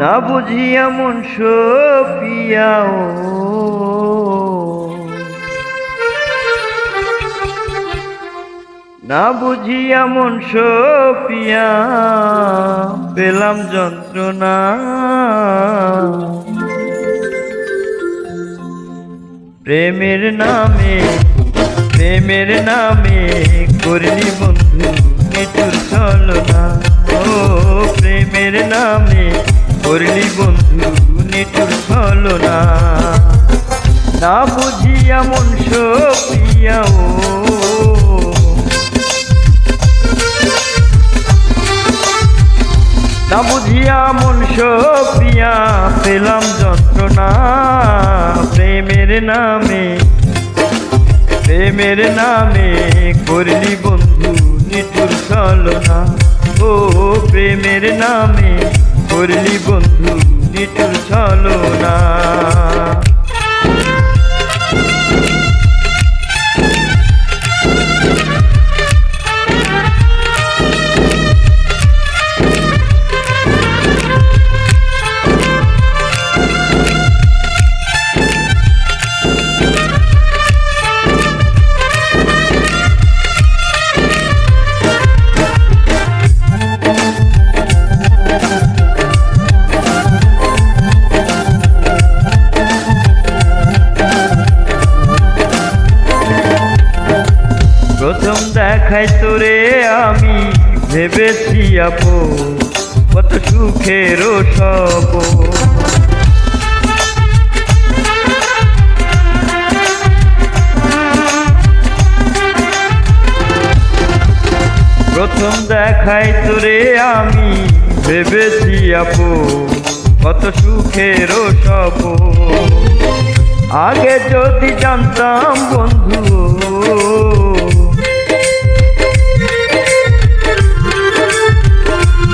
না বুঝিয়া মন সপিয়াও। না বুঝিয়া মন সপিয়া, পেলাম যন্ত্রণা। প্রেমের নামে প্রেমের নামে করলি বন্ধু নিটুর ছলনা। ও, প্রেমের নামে করলি বন্ধু নিটুর ছলনা না। বুঝিয়া মন সপিয়া ও। না বুঝিয়া মন সপিয়া পেলাম যন্ত্রণা, প্রেমের নামে প্রেমের নামে করলি বন্ধু নিটুর ছলনা ও, প্রেমের নামে করলি বন্ধু নিটুর ছলনা। প্রথম দেখাই তোরে আমি ভেবেছি আপো, কত সুখের সব। প্রথম দেখাই তোরে আমি ভেবেছি আপো, কত সুখের সব। আগে যদি জানতাম বন্ধু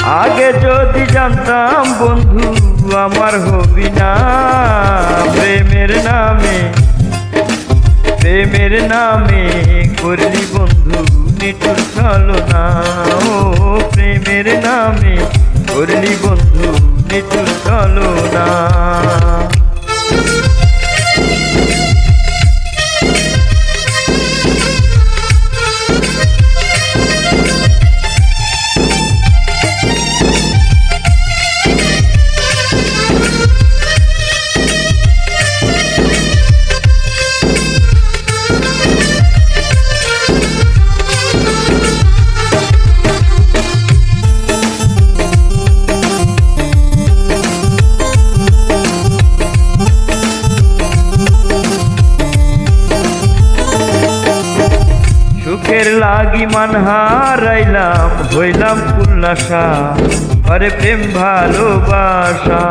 আগে যদি জানতাম বন্ধু, আমার হবি না। প্রেমের নামে প্রেমের নামে করলি বন্ধু নিটুর ছলনা। ও, প্রেমের নামে করলি বন্ধু নিটুর ছলনা। সুখের লাগি মান হারাইলাম হইলাম কুল্লাসা আরে প্রেম ভালোবাসা।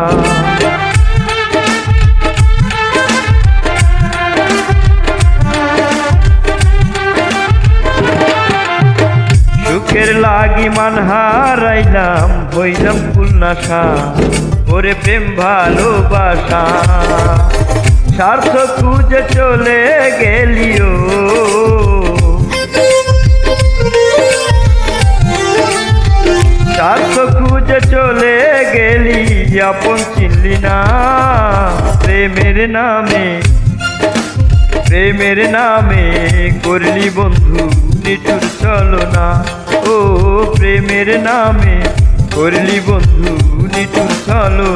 সুখের লাগি মান হারাইলাম হইলাম কুল্লাসা ওরে প্রেম ভালোবাসা। স্বার্থ খুঁজে চলে গেলিও। স্বার্থ খুঁজে চলে গেলি, আপন চিনলি না। প্রেমের নামে প্রেমের নামে করলি বন্ধু নিঠুর চলনা। ও, প্রেমের নামে করলি বন্ধু নিঠুর চলো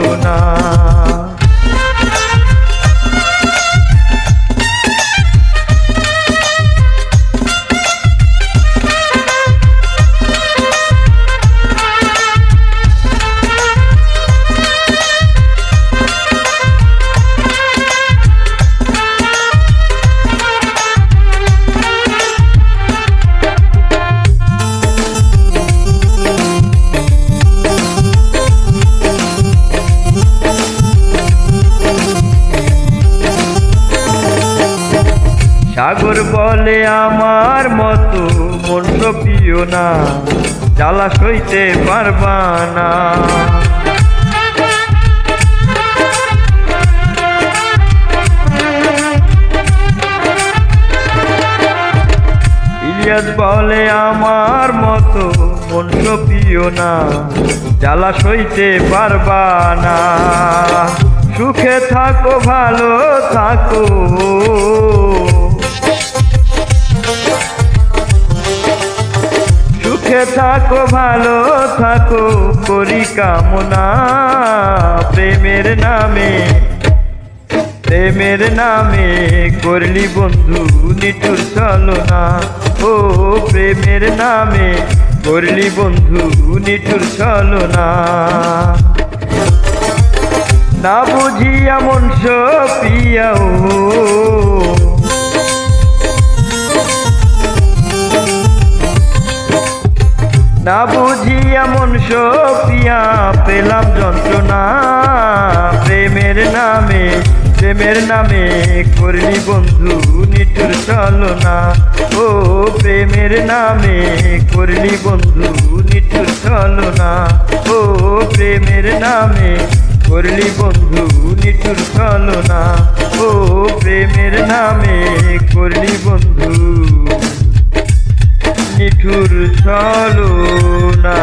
বলে আমার মতো, মন সপিও না, জ্বালা সইতে পারবা না। বলে আমার মতো, মন সপিও না, জ্বালা সইতে পারবা না। সুখে থাকো, ভালো থাকো। থাকো, ভালো থাকো, করি কামনা। প্রেমের নামে প্রেমের নামে করলি বন্ধু নিঠুর চলনা ও, প্রেমের নামে করলি বন্ধু নিঠুর চলনা না বুঝিয়া মন পিয়াও না বুঝিয়া মন পিয়া পেলাম যন্ত্রণা। প্রেমের নামে প্রেমের নামে করলি বন্ধু নিঠুর চলনা ও প্রেমের নামে করলি বন্ধু নিঠুর চলনা ও প্রেমের নামে করলি বন্ধু নিঠুর চলনা ও প্রেমের নামে করলি বন্ধু নিঠুর চলো না।